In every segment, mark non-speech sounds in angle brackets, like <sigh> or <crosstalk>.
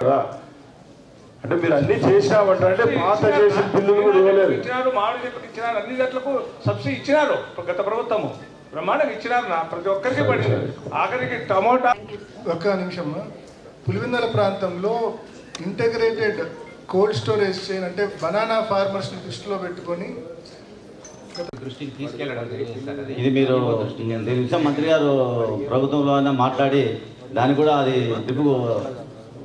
కదా? అంటే మీరు అన్ని చేసినామంటే పాత చేసిన బిల్లులు కూడా ఇవ్వలేదు. ఇచ్చినారు. మామిడి చెట్లకు ఇచ్చినారు. అన్ని చెట్లకు సబ్సిడీ ఇచ్చినారు. గత ప్రభుత్వము. బ్రహ్మాండంగా ఇచ్చినారు నా ప్రతి ఒక్కరికి పడింది. ఆఖరికి టమోటా ఒక్క నిమిషం. పులివెందుల ప్రాంతంలో ఇంటగ్రేటెడ్ కోల్డ్ స్టోరేజ్ చైన్ అంటే బనానా ఫార్మర్స్ని దృష్టిలో పెట్టుకొని దృష్టికి తీసుకెళ్ళడం ఇది మీరు దీని మంత్రి గారు ప్రభుత్వంలో అయినా మాట్లాడి దానికి కూడా అది తిప్పుకు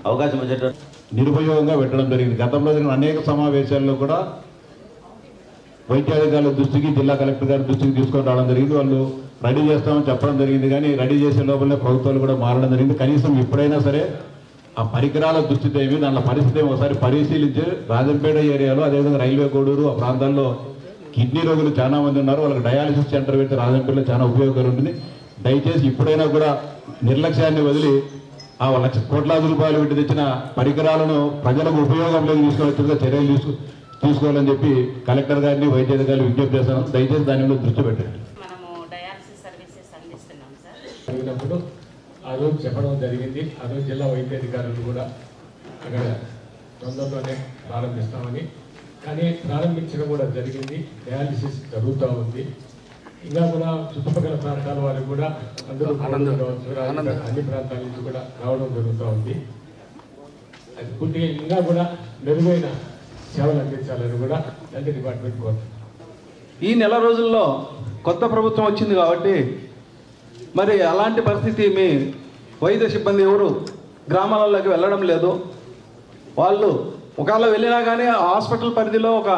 అవకాశం వచ్చేటట్టు నిరుపయోగంగా పెట్టడం జరిగింది. గతంలో జరిగిన అనేక సమావేశాల్లో కూడా వైద్యాధికారుల దృష్టికి జిల్లా కలెక్టర్ గారి దృష్టికి తీసుకొని రావడం జరిగింది. వాళ్ళు రెడీ చేస్తామని చెప్పడం జరిగింది. కానీ రెడీ చేసే లోపలనే ప్రభుత్వాలు కూడా మారడం జరిగింది. కనీసం ఇప్పుడైనా సరే ఆ పరికరాల దుస్థితి ఏమి దాంట్లో పరిస్థితి ఒకసారి పరిశీలించి రాజంపేట ఏరియాలో అదేవిధంగా రైల్వే కోడూరు ఆ ప్రాంతాల్లో కిడ్నీ రోగులు చాలా మంది ఉన్నారు. వాళ్ళకి డయాలసిస్ సెంటర్ పెట్టి రాజంపేటలో చాలా ఉపయోగకరం ఉంటుంది. దయచేసి ఇప్పుడైనా కూడా నిర్లక్ష్యాన్ని వదిలి ఆ లక్ష కోట్లాది రూపాయలు పెట్టి తెచ్చిన పరికరాలను ప్రజలకు ఉపయోగంలోకి తీసుకువచ్చేందుకు చర్యలు తీసుకు తీసుకోవాలని చెప్పి కలెక్టర్ గారిని వైద్య అధికారులు విజ్ఞప్తి చేస్తాను దయచేసి దాని మీద దృష్టి పెట్టండి. మనము డయాలసిస్ సర్వీసెస్ అందిస్తున్నాం సార్. జరిగినప్పుడు ఆ రోజు చెప్పడం జరిగింది. ఆ రోజు జిల్లా వైద్యాధికారులు కూడా అక్కడ తొందరలోనే ప్రారంభిస్తామని. కానీ ప్రారంభించడం కూడా జరిగింది. డయాలిసిస్ జరుగుతూ ఉంది. ఇంకా కూడా చుట్టుపక్కల ప్రాంతాల వారికి కూడా అందరూ అన్ని ప్రాంతాల నుంచి కూడా రావడం జరుగుతూ ఉంది. అది పూర్తిగా ఇంకా కూడా మెరుగైన సేవలు అందించాలని కూడా హెల్త్ డిపార్ట్మెంట్ కోరుతుంది. ఈ నెల రోజుల్లో కొత్త ప్రభుత్వం వచ్చింది కాబట్టి మరి అలాంటి పరిస్థితి మీ వైద్య సిబ్బంది ఎవరు? గ్రామాలలోకి వెళ్ళడం లేదు. వాళ్ళు ఒకవేళ వెళ్ళినా కానీ ఆ హాస్పిటల్ పరిధిలో ఒక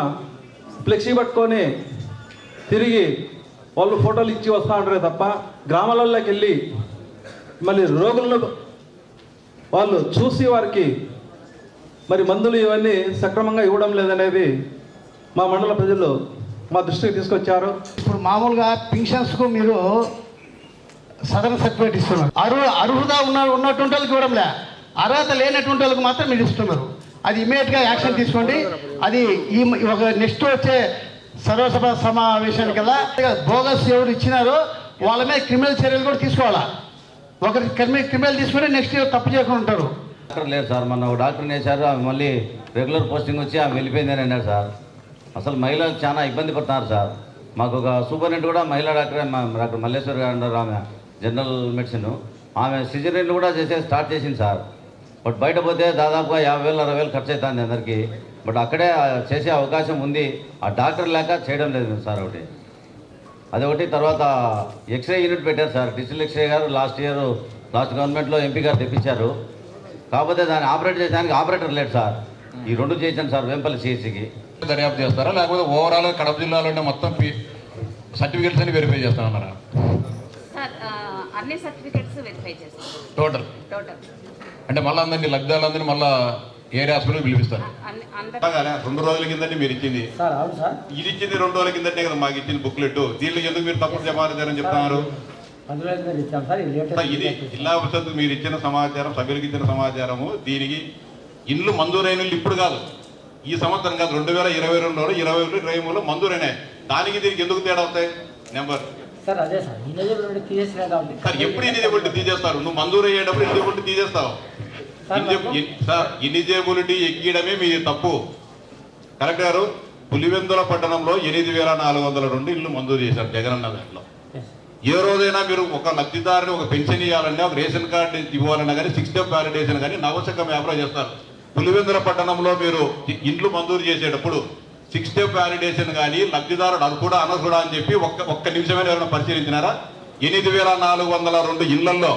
ఫ్లెక్సీ పట్టుకొని తిరిగి వాళ్ళు ఫోటోలు ఇచ్చి వస్తూ ఉంటారే తప్ప గ్రామాలలోకి వెళ్ళి మళ్ళీ రోగులను వాళ్ళు చూసి వారికి మరి మందులు ఇవన్నీ సక్రమంగా ఇవ్వడం లేదనేది మా మండల ప్రజలు మా దృష్టికి తీసుకొచ్చారు. ఇప్పుడు మామూలుగా పింఛన్స్కు మీరు సదరన్ సర్టిఫికేట్ ఇస్తున్నారు. అర్హు అర్హత ఉన్న ఉన్నటువంటి వాళ్ళకి ఇవ్వడంలే. అర్హత లేనటువంటి వాళ్ళకి మాత్రం మీరు ఇస్తున్నారు. అది ఇమీడియట్గా యాక్షన్ తీసుకోండి. అది ఈ ఒక నెక్స్ట్ వచ్చే సర్వసభ సమావేశానికి కదా? బోగస్ ఎవరు ఇచ్చినారో వాళ్ళ మీద క్రిమినల్ చర్యలు కూడా తీసుకోవాలా? ఒకరి క్రిమినల్ క్రిమినల్ తీసుకుంటే నెక్స్ట్ ఇయర్ తప్పు చేయకుండా ఉంటారు? డాక్టర్ లేరు సార్ మొన్న ఒక డాక్టర్ని వేశారు ఆమె మళ్ళీ రెగ్యులర్ పోస్టింగ్ వచ్చి ఆమె వెళ్ళిపోయిందని అన్నారు సార్. అసలు మహిళలు చాలా ఇబ్బంది పడుతున్నారు సార్. మాకు ఒక సూపరింటెండెంట్ కూడా మహిళా డాక్టర్ డాక్టర్ మల్లేశ్వర్ గారు ఉన్నారు ఆమె జనరల్ మెడిసిన్ ఆమె సిజరీన్లు కూడా చేసే స్టార్ట్ చేసింది సార్. బట్ బయట పోతే దాదాపుగా యాభై వేలు అరవై వేలు ఖర్చు అవుతుంది అందరికీ. బట్ అక్కడే చేసే అవకాశం ఉంది. ఆ డాక్టర్ లేక చేయడం లేదు సార్ ఒకటి. అదొకటి తర్వాత ఎక్స్రే యూనిట్ పెట్టారు సార్. డిజిటల్ ఎక్స్రే గారు లాస్ట్ ఇయర్ లాస్ట్ గవర్నమెంట్లో ఎంపీ గారు తెప్పించారు. కాకపోతే దాన్ని ఆపరేట్ చేయడానికి ఆపరేటర్ లేడు సార్. ఈ రెండు చేశాను సార్ వెంపల్లి సిఎస్సికి. దర్యాప్తు చేస్తారా? లేకపోతే ఓవరాల్ కడప జిల్లాలోనే మొత్తం సర్టిఫికేట్స్ అని వెరిఫై చేస్తామన్నారా సార్ ఆ, అన్ని సర్టిఫికెట్స్ వెరిఫై చేస్తాం. టోటల్? టోటల్. అంటే మళ్ళీ అందరినీ లగ్దాలందరినీ మళ్ళీ ఏరియా హాస్పిటల్ పిలిపిస్తారు. రెండు రోజుల కిందటి మీరు ఇచ్చింది. ఇది ఇచ్చింది రెండు రోజుల కిందటే కదా మాకు ఇచ్చింది బుక్లెట్ దీంట్లో ఎందుకు మీరు తప్పుడు సమాచారం చెప్తున్నారు? ఇది జిల్లా పరిషత్ మీరు ఇచ్చిన సమాచారం సభ్యులకు ఇచ్చిన సమాచారము దీనికి ఇండ్లు మంజూరైన ఇల్లు ఇప్పుడు కాదు. ఈ సంవత్సరం కాదు రెండు వేల ఇరవై రెండులో ఇరవై ఒకటి ఇరవై మూడులో మంజూరైనాయి. దానికి దీనికి ఎందుకు తేడా వస్తాయి? నెంబర్. సార్ ఎప్పుడు ఇనిజిబిలిటీ తీసేస్తారు? నువ్వు మంజూరు అయ్యేటప్పుడు ఇనిజిబిలిటీ తీసేస్తావు. సార్ ఇనిజిబిలిటీ ఎక్కడమే మీది తప్పు. కలెక్టర్ గారు పులివెందుల పట్టణంలో ఎనిమిది వేల నాలుగు వందల రెండు ఇల్లు మంజూరు చేశారు జగనన్న దాంట్లో ఏ రోజైనా మీరు ఒక లబ్ధిదారుని ఒక పెన్షన్ ఇవ్వాలన్నా ఒక రేషన్ కార్డు ఇవ్వాలన్నా కానీ సిక్స్ స్టెప్ వ్యాలిడేషన్ కానీ నవశకం వ్యాపారం చేస్తారు. పులివెందుల పట్టణంలో మీరు ఇండ్లు మంజూరు చేసేటప్పుడు సిక్స్ స్టెప్ వ్యాలిడేషన్ కానీ లబ్ధిదారుడు అర్హుడా అనర్హుడా అని చెప్పి ఒక్క ఒక్క నిమిషమైన ఎవరైనా పరిశీలించినారా? ఎనిమిది వేల నాలుగు వందల రెండు ఇళ్ళలో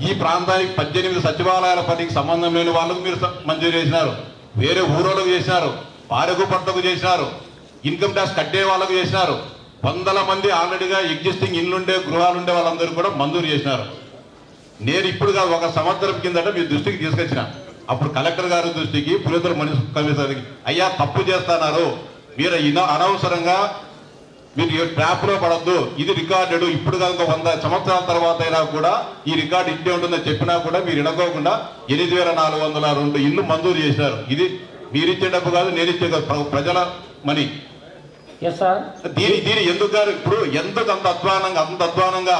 ఈ ప్రాంతానికి పద్దెనిమిది సచివాలయాల పనికి సంబంధం లేని వాళ్ళకు మీరు మంజూరు చేసినారు. వేరే ఊరోళ్ళకు చేసినారు. పారకు చేసినారు. ఇన్కమ్ ట్యాక్స్ కట్టే వాళ్ళకు చేసినారు. వందల మంది ఆల్రెడీగా ఎగ్జిస్టింగ్ ఇల్లుండే గృహాలుండే వాళ్ళందరూ కూడా మంజూరు చేసినారు. నేను ఇప్పుడు కాదు ఒక సంవత్సరం కిందట మీ దృష్టికి తీసుకొచ్చిన. అప్పుడు కలెక్టర్ గారి దృష్టికి పులితల మున్సిపల్ కమిషనర్కి అయ్యా తప్పు చేస్తున్నారు. మీరు అనవసరంగా మీరు ట్రాప్లో పడద్దు. ఇది రికార్డెడ్. ఇప్పుడు కనుక వంద సంవత్సరాల తర్వాత అయినా కూడా ఈ రికార్డు ఇంటే ఉంటుందని చెప్పినా కూడా మీరు ఇనకోకుండా ఎనిమిది వేల నాలుగు వందల రెండు ఇల్లు మంజూరు చేశారు. ఇది మీరు ఇచ్చే డబ్బు కాదు నేను ఇచ్చే ప్రజల మనీ. దీని దీని ఎందుకు గారు ఇప్పుడు ఎందుకు అంత అధ్వానంగా అంత అధ్వానంగా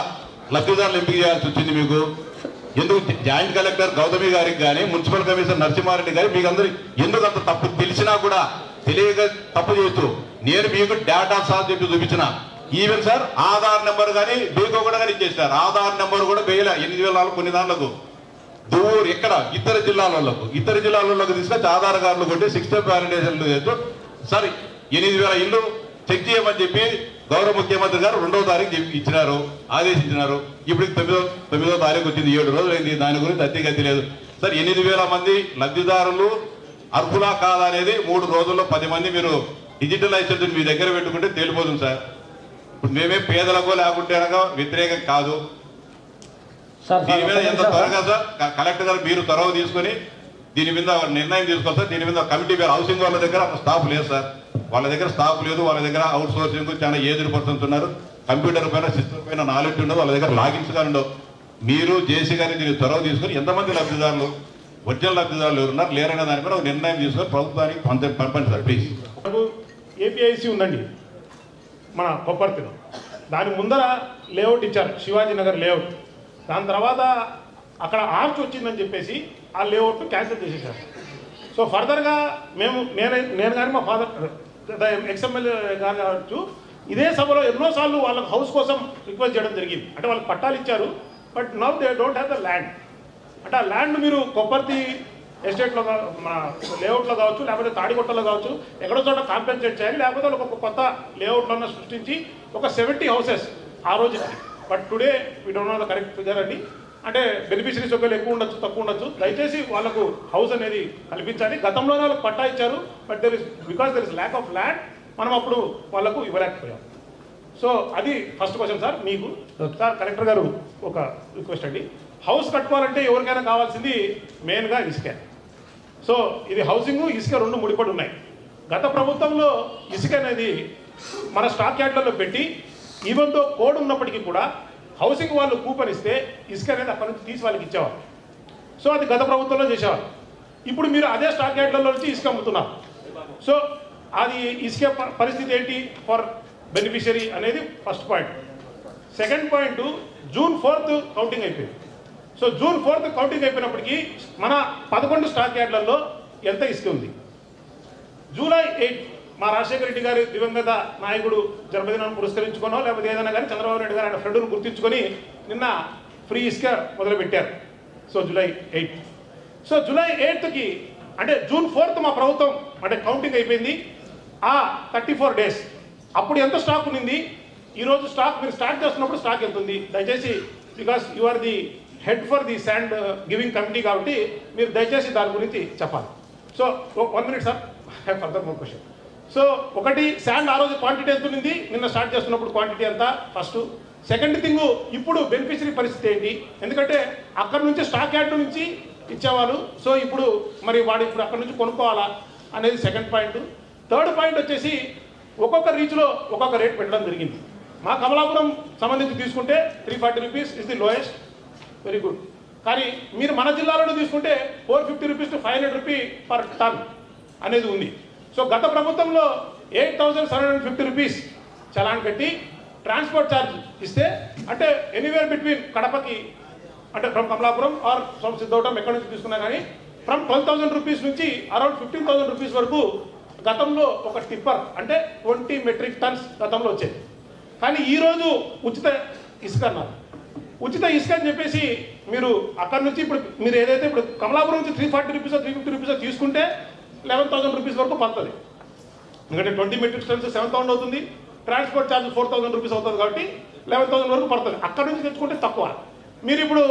లబ్ధిదారులు ఎంపిక చేయాల్సి వచ్చింది మీకు? ఎందుకు జాయింట్ కలెక్టర్ గౌతమి గారికి కానీ మున్సిపల్ కమిషనర్ నరసింహారెడ్డి గారి మీకు అందరూ ఎందుకు అంత తప్పు తెలిసినా కూడా తెలియక తప్పు చేస్తూ నేను మీకు డేటా సార్ చెప్పి చూపించిన. ఈవెన్ సార్ ఆధార్ నెంబర్ కానీ బీకో కూడా కానీ ఇచ్చేసారు ఆధార్ నెంబర్ కూడా వేయలే ఎనిమిది వేల కొన్ని దాంట్లకు. దూరు ఎక్కడ? ఇతర జిల్లాలకు ఇతర జిల్లాలకు తీసుకొచ్చి ఆధార్ కార్డులు కొట్టి సిక్స్టీ వ్యాలిడేషన్లు చేస్తూ సార్ ఎనిమిది వేల ఇల్లు చెక్ చేయమని చెప్పి గౌరవ ముఖ్యమంత్రి గారు రెండవ తారీఖు చెప్పి ఇచ్చినారు ఆదేశించినారు. ఇప్పుడు తొమ్మిదో తొమ్మిదో తారీఖు వచ్చింది. ఏడు రోజులు అయింది దాని గురించి అతి లేదు. సార్ ఎనిమిది వేల మంది లబ్ధిదారులు అర్హులా కాదా అనేది మూడు రోజుల్లో పది మంది మీరు డిజిటలైజేషన్ మీ దగ్గర పెట్టుకుంటే తేలిపోతుంది సార్. ఇప్పుడు మేమే పేదలకు లేకుంటే అనగా వ్యతిరేకం కాదు. దీని మీద ఎంత త్వరగా సార్. కలెక్టర్ గారు మీరు త్వరగా తీసుకొని దీని మీద నిర్ణయం తీసుకోవాలి సార్. దీని మీద కమిటీ పేరు హౌసింగ్ వాళ్ళ దగ్గర స్టాఫ్ లేదు సార్. వాళ్ళ దగ్గర స్టాఫ్ లేదు. వాళ్ళ దగ్గర అవుట్ సోర్సింగ్ చాలా ఏజ్డ్ పర్సన్స్ ఉన్నారు. కంప్యూటర్ పైన సిస్టమ్ పైన నాలెడ్జ్ ఉండదు. వాళ్ళ దగ్గర లాగిన్స్ కానీ ఉండవు. మీరు జేసీ గారిని దీన్ని త్వరగా తీసుకొని ఎంతమంది లబ్ధిదారులు ఒరిజినల్ లబ్ధిదారులు ఎవరున్నారు లేరనే దానిపైన ఒక నిర్ణయం తీసుకొని ప్రభుత్వానికి పంప- పంపండి సార్ ప్లీజ్. ఏపీఐసి ఉందండి. మన కొప్పర్తిలో దాని ముందర లేఅవుట్ ఇచ్చారు శివాజీ నగర్ లేఅవుట్. దాని తర్వాత అక్కడ ఆర్చ్ వచ్చిందని చెప్పేసి ఆ లేఅవుట్ క్యాన్సిల్ చేసేసారు. సో ఫర్దర్గా మేము నేను నేను కానీ మా ఫాదర్ ఎక్స్ఎమ్మెల్యే గారు కావచ్చు ఇదే సభలో ఎన్నోసార్లు వాళ్ళకి హౌస్ కోసం రిక్వెస్ట్ చేయడం జరిగింది. అంటే వాళ్ళకి పట్టాలు ఇచ్చారు but now they don't have the land. అంటే ఆ ల్యాండ్ మీరు కొప్పర్తి ఎస్టేట్లో మన లేఅవుట్లో కావచ్చు లేకపోతే తాడికొట్టలో కావచ్చు ఎక్కడో చోట కాంపెన్సేట్ చేయాలి లేకపోతే ఒక కొత్త లేఅవుట్లన్న సృష్టించి ఒక సెవెంటీ హౌసెస్ ఆ రోజు. But today we don't know the correct figure అండి. అంటే బెనిఫిషరీస్ ఒకవేళ ఎక్కువ ఉండొచ్చు తక్కువ ఉండొచ్చు దయచేసి వాళ్ళకు హౌస్ అనేది కల్పించాలి. గతంలోనే వాళ్ళకి పట్టా ఇచ్చారు but there is because there is lack of land మనం అప్పుడు వాళ్ళకు ఇవ్వలేకపోయాం. సో అది ఫస్ట్ క్వశ్చన్ సార్ మీకు. సార్ కలెక్టర్ గారు ఒక రిక్వెస్ట్ అండి. హౌస్ కట్టుకోవాలంటే ఎవరికైనా కావాల్సింది మెయిన్గా ఇసుక. సో ఇది హౌసింగ్ ఇసుక రెండు ముడిపడి ఉన్నాయి. గత ప్రభుత్వంలో ఇసుక అనేది మన స్టాక్ యార్డ్లలో పెట్టి ఈవెన్తో కోడ్ ఉన్నప్పటికీ కూడా హౌసింగ్ వాళ్ళు కూపన్ ఇస్తే ఇసుక అనేది అక్కడి నుంచి తీసి వాళ్ళకి ఇచ్చేవారు సో అది గత ప్రభుత్వంలో చేసేవారు ఇప్పుడు మీరు అదే స్టాక్ యార్డ్లలో నుంచి ఇసుక అమ్ముతున్నారు. సో అది ఇసుక పరిస్థితి ఏంటి ఫర్ బెనిఫిషరీ అనేది first point. Second point June fourth counting అయిపోయింది. సో జూన్ ఫోర్త్ కౌంటింగ్ అయిపోయినప్పటికీ మన పదకొండు స్టాక్ యార్డ్లలో ఎంత ఇసుక ఉంది? జూలై ఎయిట్ మా రాజశేఖర రెడ్డి గారి దివంగత నాయకుడు జన్మదినాన్ని పురస్కరించుకోనో లేకపోతే ఏదైనా కానీ చంద్రబాబు నాయుడు గారు ఆయన ఫ్రెండ్ను గుర్తించుకొని నిన్న ఫ్రీ ఇసుక మొదలుపెట్టారు. So July eight. So July ఎయిత్కి అంటే జూన్ ఫోర్త్ మా ప్రభుత్వం అంటే కౌంటింగ్ అయిపోయింది. ఆ థర్టీ ఫోర్ డేస్. అప్పుడు ఎంత స్టాక్ ఉన్నింది? ఈరోజు స్టాక్ మీరు స్టార్ట్ చేస్తున్నప్పుడు స్టాక్ ఎంత ఉంది? దయచేసి because you are the head for the sand uh, giving committee కాబట్టి మీరు దయచేసి దాని గురించి చెప్పాలి. So one minute sir. <laughs> Further more question. So ఒకటి శాండ్ ఆ రోజు క్వాంటిటీ ఎంత ఉంది నిన్న స్టార్ట్ చేస్తున్నప్పుడు క్వాంటిటీ ఎంత? ఫస్ట్. సెకండ్ థింగ్ ఇప్పుడు బెనిఫిషరీ పరిస్థితి ఏంటి? ఎందుకంటే అక్కడ నుంచి స్టాక్ యాడ్ నుంచి ఇచ్చేవాళ్ళు. సో ఇప్పుడు మరి వాడు ఇప్పుడు అక్కడ నుంచి కొనుక్కోవాలా అనేది సెకండ్ పాయింట్. థర్డ్ పాయింట్ వచ్చేసి ఒక్కొక్క రీచ్లో ఒక్కొక్క రేట్ పెట్టడం జరిగింది. మా కమలాపురం సంబంధించి తీసుకుంటే three forty rupees is the lowest very good కానీ మీరు మన జిల్లాలో తీసుకుంటే four fifty rupees to five hundred rupee per ton అనేది ఉంది. సో గత ప్రభుత్వంలో eight thousand seven hundred fifty rupees challan కట్టి ట్రాన్స్పోర్ట్ ఛార్జ్ ఇస్తే అంటే ఎనీవేర్ బిట్వీన్ కడపకి అంటే from Kamalapuram or from Siddhavatam ఎక్కడి నుంచి తీసుకున్నా కానీ ఫ్రమ్ ట్వెల్వ్ థౌసండ్ రూపీస్ నుంచి అరౌండ్ ఫిఫ్టీన్ థౌసండ్ రూపీస్ వరకు గతంలో ఒక టిప్పర్ అంటే ట్వంటీ మెట్రిక్ టన్స్ గతంలో వచ్చేది. కానీ ఈరోజు ఉచిత ఇసుక అన్నారు. ఉచిత ఇసుక అని చెప్పేసి మీరు అక్కడ నుంచి ఇప్పుడు మీరు ఏదైతే ఇప్పుడు కమలాపురం నుంచి three forty rupees three fifty rupees తీసుకుంటే లెవెన్ థౌసండ్ రూపీస్ వరకు పడుతుంది. ఎందుకంటే twenty metric tons seven thousand అవుతుంది transport charge four thousand rupees అవుతుంది కాబట్టి లెవెన్ థౌసండ్ వరకు పడుతుంది. అక్కడ నుంచి తెచ్చుకుంటే తక్కువ. మీరు ఇప్పుడు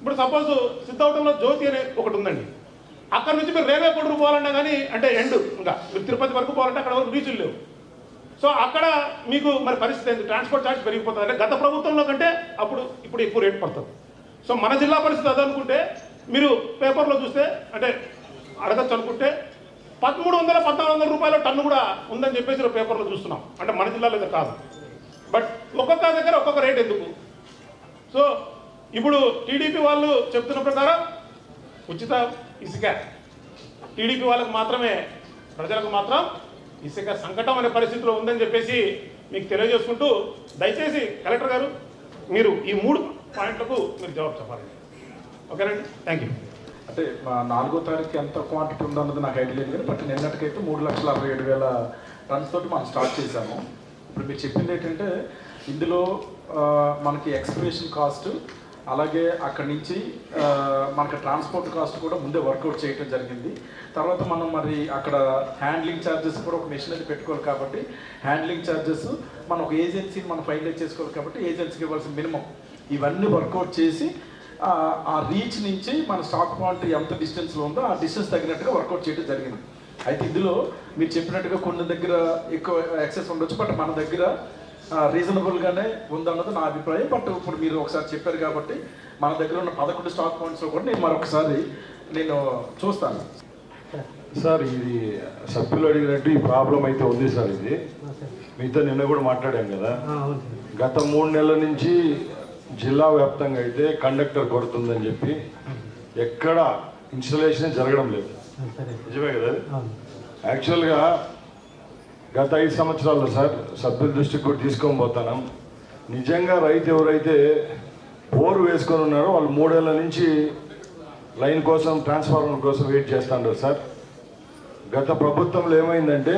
ఇప్పుడు సపోజ్ సిద్ధవటంలో జ్యోతి అనే ఒకటి ఉందండి. అక్కడ నుంచి మీరు రైల్వే పొడుగు పోవాలన్నా కానీ అంటే ఎండ్ ఇంకా. మీరు తిరుపతి వరకు పోవాలంటే అక్కడ వరకు బీచ్లు లేవు. సో అక్కడ మీకు మరి పరిస్థితి ఏంది? ట్రాన్స్పోర్ట్ ఛార్జ్ పెరిగిపోతుంది. అంటే గత ప్రభుత్వంలో కంటే అప్పుడు ఇప్పుడు ఎక్కువ రేట్ పడుతుంది. సో మన జిల్లా పరిస్థితి అదనుకుంటే మీరు పేపర్లో చూస్తే అంటే అడగచ్చు అనుకుంటే పదమూడు వందల పద్నాలుగు వందల రూపాయల టన్ను కూడా ఉందని చెప్పేసి పేపర్లో చూస్తున్నాం. అంటే మన జిల్లాలో కాదు. బట్ ఒక్కొక్క దగ్గర ఒక్కొక్క రేట్ ఎందుకు? సో ఇప్పుడు టీడీపీ వాళ్ళు చెప్తున్న ప్రకారం ఉచిత ఇసుక. టీడీపీ వాళ్ళకు మాత్రమే ప్రజలకు మాత్రం ఇసుక సంకటం అనే పరిస్థితిలో ఉందని చెప్పేసి మీకు తెలియజేసుకుంటూ దయచేసి కలెక్టర్ గారు మీరు ఈ మూడు పాయింట్లకు మీరు జవాబు చెప్పాలండి. ఓకేనండి? థ్యాంక్ యూ అంటే మా నాలుగో తారీఖు ఎంత క్వాంటిటీ ఉందన్నది నాకు ఐడియా లేదు కానీ బట్ నిన్నటికైతే మూడు లక్షల అరవై ఏడు వేల టన్స్ తోటి మనం స్టార్ట్ చేశాము. ఇప్పుడు మీరు చెప్పింది ఏంటంటే ఇందులో మనకి ఎక్స్పిరేషన్ కాస్ట్ అలాగే అక్కడి నుంచి మనకు ట్రాన్స్పోర్ట్ కాస్ట్ కూడా ముందే వర్కౌట్ చేయడం జరిగింది. తర్వాత మనం మరి అక్కడ హ్యాండ్లింగ్ ఛార్జెస్ కూడా ఒక మెషినరీ పెట్టుకోవాలి కాబట్టి హ్యాండ్లింగ్ ఛార్జెస్ మనం ఒక ఏజెన్సీని మనం ఫైనలైజ్ చేసుకోవాలి కాబట్టి ఏజెన్సీకి ఇవ్వాల్సిన మినిమం ఇవన్నీ వర్కౌట్ చేసి ఆ, రీచ్ నుంచి మన స్టాక్ పాయింట్ ఎంత డిస్టెన్స్లో ఉందో ఆ డిస్టెన్స్ తగినట్టుగా వర్కౌట్ చేయడం జరిగింది. అయితే ఇందులో మీరు చెప్పినట్టుగా కొన్ని దగ్గర ఎక్కువ యాక్సెస్ ఉండొచ్చు బట్ మన దగ్గర రీజనబుల్గానే ఉందన్నది నా అభిప్రాయం. బట్ ఇప్పుడు మీరు ఒకసారి చెప్పారు కాబట్టి మన దగ్గర ఉన్న పదకొండు స్టాక్ పాయింట్స్లో కూడా నేను మరొకసారి నేను చూస్తాను. సార్ ఇది సభ్యులు అడిగినట్టు ఈ ప్రాబ్లం అయితే ఉంది సార్ ఇది. మీతో నిన్న కూడా మాట్లాడాం కదా. గత మూడు నెలల నుంచి జిల్లా వ్యాప్తంగా అయితే కండక్టర్ కొడుతుందని చెప్పి ఎక్కడ ఇన్స్టలేషన్ జరగడం లేదు. నిజమే కదా? యాక్చువల్గా గత ఐదు సంవత్సరాల్లో సార్ సభ్యుల దృష్టికి కూడా తీసుకొని పోతాను. నిజంగా రైతు ఎవరైతే బోరు వేసుకొని ఉన్నారో వాళ్ళు మూడేళ్ళ నుంచి లైన్ కోసం ట్రాన్స్ఫార్మర్ కోసం వెయిట్ చేస్తున్నారు సార్. గత ప్రభుత్వంలో ఏమైందంటే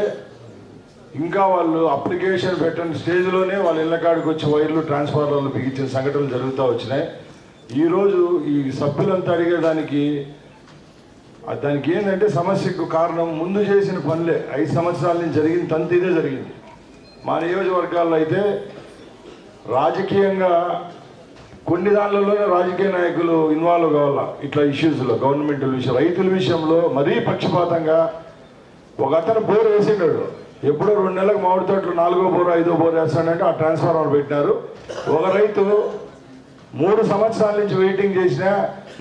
ఇంకా వాళ్ళు అప్లికేషన్ పెట్టిన స్టేజ్లోనే వాళ్ళ ఇళ్ళ కాడికి వచ్చి వైర్లు ట్రాన్స్ఫార్మర్లు బిగించిన సంఘటనలు జరుగుతూ వచ్చినాయి. ఈరోజు ఈ సభ్యులంతా అడిగేదానికి దానికి ఏంటంటే సమస్యకు కారణం ముందు చేసిన పనులే. ఐదు సంవత్సరాల నుంచి జరిగిన తంతు ఇదే జరిగింది. మా నియోజకవర్గాల్లో అయితే రాజకీయంగా కొన్ని దానిలోనే రాజకీయ నాయకులు ఇన్వాల్వ్ కావాలా. ఇట్లా ఇష్యూస్లో గవర్నమెంట్ విషయం రైతుల విషయంలో మరీ పక్షపాతంగా ఒక అతను బోర్ వేసినాడు ఎప్పుడో రెండు నెలలకు మామిడి తోటలు నాలుగో బోర్ ఐదో బోర్ వేస్తాడంటే ఆ ట్రాన్స్ఫార్మర్ పెట్టినారు. ఒక రైతు మూడు సంవత్సరాల నుంచి వెయిటింగ్ చేసినా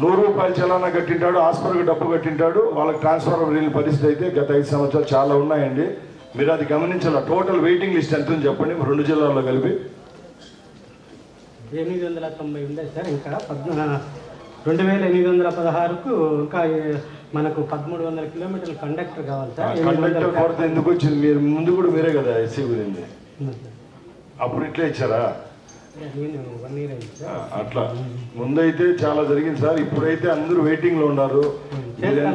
నూరు రూపాయలు చలానా కట్టింటాడు హాస్పిటల్కి డబ్బు కట్టింటాడు వాళ్ళకి ట్రాన్స్ఫార్మర్ వెళ్ళిన పరిస్థితి అయితే గత ఐదు సంవత్సరాలు చాలా ఉన్నాయండి. మీరు అది గమనించాల? టోటల్ వెయిటింగ్ లిస్ట్ ఎంత ఉంది చెప్పండి? రెండు జిల్లాల్లో కలిపి. ఎనిమిది వందల తొంభై ఉండే సార్ ఇంకా పద్నా రెండు వేల ఎనిమిది వందల పదహారుకు ఇంకా మనకు పదమూడు వందల కిలోమీటర్ల కండక్టర్ కావాలి సార్. కండక్టర్ కొరత ఎందుకు వచ్చింది? మీరు ముందు కూడా మీరే కదా ఎస్సీ గురించి. అప్పుడు ఇట్లే ఇచ్చారా? అట్లా. ముందైతే చాలా జరిగింది సార్. ఇప్పుడైతే అందరూ వెయిటింగ్లో ఉన్నారు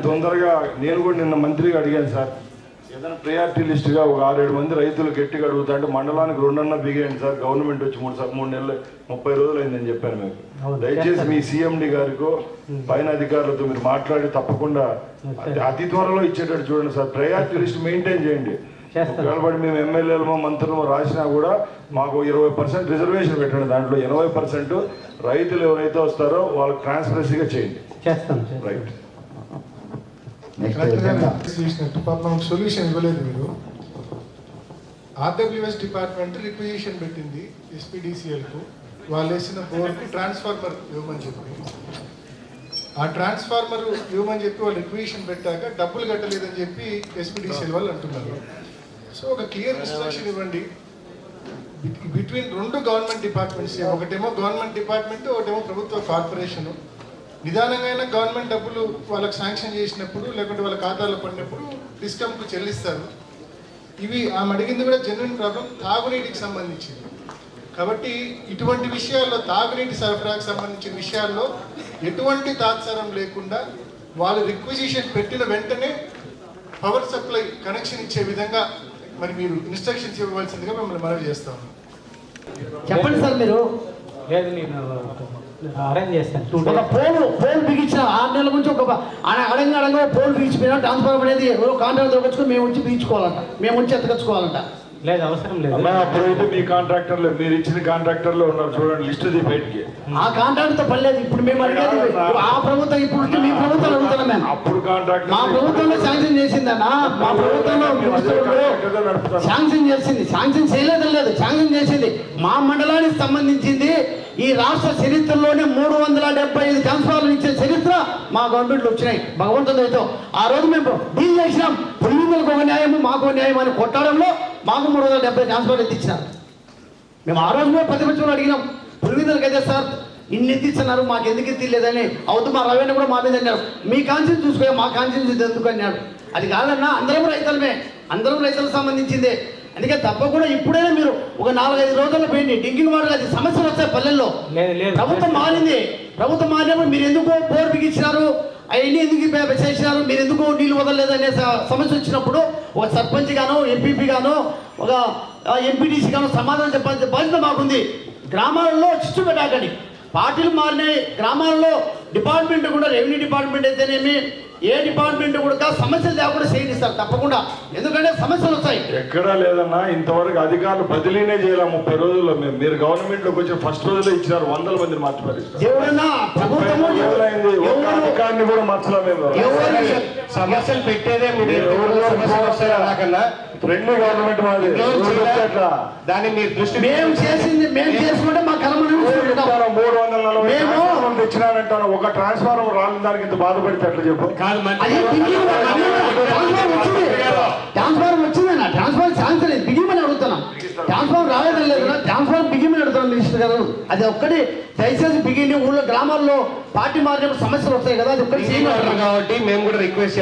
తొందరగా నేను కూడా నిన్న మంత్రిగా అడిగాను సార్. ఏదైనా ప్రయారిటీ లిస్ట్గా ఒక ఆరేడు మంది రైతులు గట్టిగా అడుగుతా అంటే మండలానికి రెండన్నా బిగేయండి సార్. గవర్నమెంట్ వచ్చి మూడు సార్ మూడు నెలలు ముప్పై రోజులు అయిందని చెప్పాను మీకు. దయచేసి. మీ సీఎండి గారికో పైన అధికారులతో మీరు మాట్లాడి తప్పకుండా అతి త్వరలో ఇచ్చేటట్టు చూడండి సార్. ప్రయారిటీ లిస్ట్ మెయింటైన్ చేయండి. పడి మేము ఎమ్మెల్యేలమో మంత్రులమో రాసినా కూడా మాకు ఇరవై పర్సెంట్ రిజర్వేషన్ పెట్టండి దాంట్లో. ఎనభై పర్సెంట్ రైతులు ఎవరైతే వస్తారో వాళ్ళకి ట్రాన్స్పరెన్సీగా చేయండి. చేస్తాం రైట్. చేసినట్టు పాపం సొల్యూషన్ ఇవ్వలేదు మీరు. ఆర్డబ్ల్యూఎస్ డిపార్ట్మెంట్ రిక్విజిషన్ పెట్టింది ఎస్పీడీసీఎల్కు. వాళ్ళు వేసిన బోర్కు ట్రాన్స్ఫార్మర్ ఇవ్వమని చెప్పి. ఆ ట్రాన్స్ఫార్మర్ ఇవ్వమని చెప్పి వాళ్ళు రిక్విజిషన్ పెట్టాక డబ్బులు కట్టలేదని చెప్పి ఎస్పీడీసీఎల్ వాళ్ళు అంటున్నారు. సో ఒక క్లియర్ ఇన్స్ట్రక్షన్ ఇవ్వండి. బిట్వీన్ రెండు గవర్నమెంట్ డిపార్ట్మెంట్స్ ఒకటేమో గవర్నమెంట్ డిపార్ట్మెంట్ ఒకటేమో ప్రభుత్వ కార్పొరేషన్ నిదానంగా అయినా గవర్నమెంట్ డబ్బులు వాళ్ళకి శాంక్షన్ చేసినప్పుడు లేకుంటే వాళ్ళ ఖాతాలో పడినప్పుడు డిస్కమ్కు చెల్లిస్తారు. ఇవి ఆమె అడిగింది కూడా జెన్యున్ ప్రాబ్లం తాగునీటికి సంబంధించింది. కాబట్టి ఇటువంటి విషయాల్లో తాగునీటి సరఫరాకు సంబంధించిన విషయాల్లో ఎటువంటి తాత్సారం లేకుండా వాళ్ళు రిక్విజిషన్ పెట్టిన వెంటనే పవర్ సప్లై కనెక్షన్ ఇచ్చే విధంగా మరి మీరు ఇన్స్ట్రక్షన్స్ ఇవ్వవలసిందిగా మిమ్మల్ని మనవి చేస్తాము చెప్పండి సార్ మీరు. లేదు నేను అరేంజ్ చేస్తాను. టూ ఒక పోల్ పోల్ బిగించిన ఆరు నెలల నుంచి ఒక అడంగా అడంగా పోల్ బిగించిపోయినా ట్రాన్స్ఫార్మర్ అనేది ఎవరో కాంట్రాక్ట్ దొరకొచ్చుకొని మేము వచ్చి బిగించుకోవాలంట. మేము వచ్చి ఎత్తకొచ్చుకోవాలంట. లేదు అవసరం లేదు. అమ్మా అప్పుడైతే మీ కాంట్రాక్టర్లు మీరు ఇచ్చిన కాంట్రాక్టర్లు ఉన్నారు చూడండి లిస్ట్ ది బయటికి ఆ కాంట్రాక్ట్తో పర్లేదు ఇప్పుడు మేము అడిగేది ఆ ప్రభుత్వం ఇప్పుడు మీ ప్రభుత్వం అడుగుతున్నాం మేము. అప్పుడు కాంట్రాక్ట్ మా ప్రభుత్వంలో శాంక్షన్ చేసిందన్నా మా ప్రభుత్వంలో శాంక్షన్ చేసింది. శాంక్షన్ చేయలేదు లేదు శాంక్షన్ చేసింది. మా మండలానికి సంబంధించింది ఈ రాష్ట్ర చరిత్రలోనే మూడు వందల డెబ్బై ఐదు ట్రాన్స్ఫార్మర్లు ఇచ్చే చరిత్ర మా గవర్నమెంట్లో వచ్చినాయి. భగవంతుడు అయితే ఆ రోజు మేము డీల్ చేసినాం. పులిమిందులకు ఒక న్యాయము మాకు న్యాయం అని కొట్టడంలో మాకు మూడు వందల డెబ్బై ట్రాన్స్ఫార్మర్లు ఎత్తిచ్చినారు మేము ఆ రోజు కూడా ప్రతిపక్షంలో అడిగినాం పులిమిందులకు అయితే సార్ ఇన్ని ఎత్తిస్తున్నారు మాకు ఎందుకు ఎత్తిలేదని అవుతూ మా రవేణ కూడా మా మీద అన్నారు. మీ కాన్షియన్స్ చూసుకో మా కాన్షియన్స్ ఎందుకు అన్నాడు అది కాదన్నా అందరం రైతులమే అందరం రైతులకు సంబంధించిందే. అందుకే తప్పకుండా ఇప్పుడైనా మీరు ఒక నాలుగైదు రోజుల్లో పోయింది డ్రింకింగ్ వాటర్ అది సమస్యలు వస్తాయి పల్లెల్లో. ప్రభుత్వం మారింది ప్రభుత్వం మారినప్పుడు మీరు ఎందుకు బోర్ బిగించినారు? అవన్నీ ఎందుకు చేసినారు మీరు ఎందుకు నీళ్ళు వదలలేదు అనే స- సమస్య వచ్చినప్పుడు ఒక సర్పంచ్ గాను ఎంపీపీ గాను ఒక ఎంపీటీసీ గాను సమాధానం చెప్పాల్సిన బాధ్యత మాకుంది. గ్రామాలలో చిచ్చు పెట్టాకండి. పార్టీలు మారినాయి. గ్రామాల్లో డిపార్ట్మెంట్ కూడా రెవెన్యూ డిపార్ట్మెంట్ అయితేనేమి ఏ డిపార్ట్మెంట్ కూడా సమస్యలు లేకుండా చేయనిస్తారు తప్పకుండా. ఎందుకంటే సమస్యలు వస్తాయి. ఎక్కడా లేదన్నా ఇంతవరకు అధికారులు బదిలీనే చేయాలి ముప్పై రోజుల్లో? మేము మీరు గవర్నమెంట్లోకి వచ్చి ఫస్ట్ రోజులో ఇచ్చినారు వందల మందిని మార్చి పరిస్తారు దేవుడన్నా ప్రభుత్వము ఏమైంది? ఒక్క అధికారిని కూడా సమస్యలు పెట్టేదే రెండు గవర్నమెంట్ మాది. దాన్ని మీరు దృష్టి మేము చేసింది మేము చేసుకుంటే మా కర్మను చెప్తాను, మూడు వందల నలభై మేము- తెచ్చినారంటాను ఒక ట్రాన్స్ఫార్మర్ రాని దానికి ఇంత బాధపడితే ఎట్లా చెప్పు? ట్రాన్స్ఫార్మర్ వచ్చింది. ట్రాన్స్ఫార్మర్ వచ్చిందన్న ట్రాన్స్ఫార్మర్ ఛాన్స్ లేదు. బిగిమని అడుగుతున్నాం. ట్రాన్స్ఫార్మర్ రాలేదని లేదు ట్రాన్స్ఫార్మర్ బిగిమని అడుగుతున్నాం మినిస్టర్ గారు. అది ఒక్కటి దయచేసి బిగిని ఊళ్ళో గ్రామాల్లో పార్టీ మారినప్పుడు సమస్యలు వస్తాయి కదా. అది ఒక్కటి కాబట్టి మేము కూడా రిక్వెస్ట్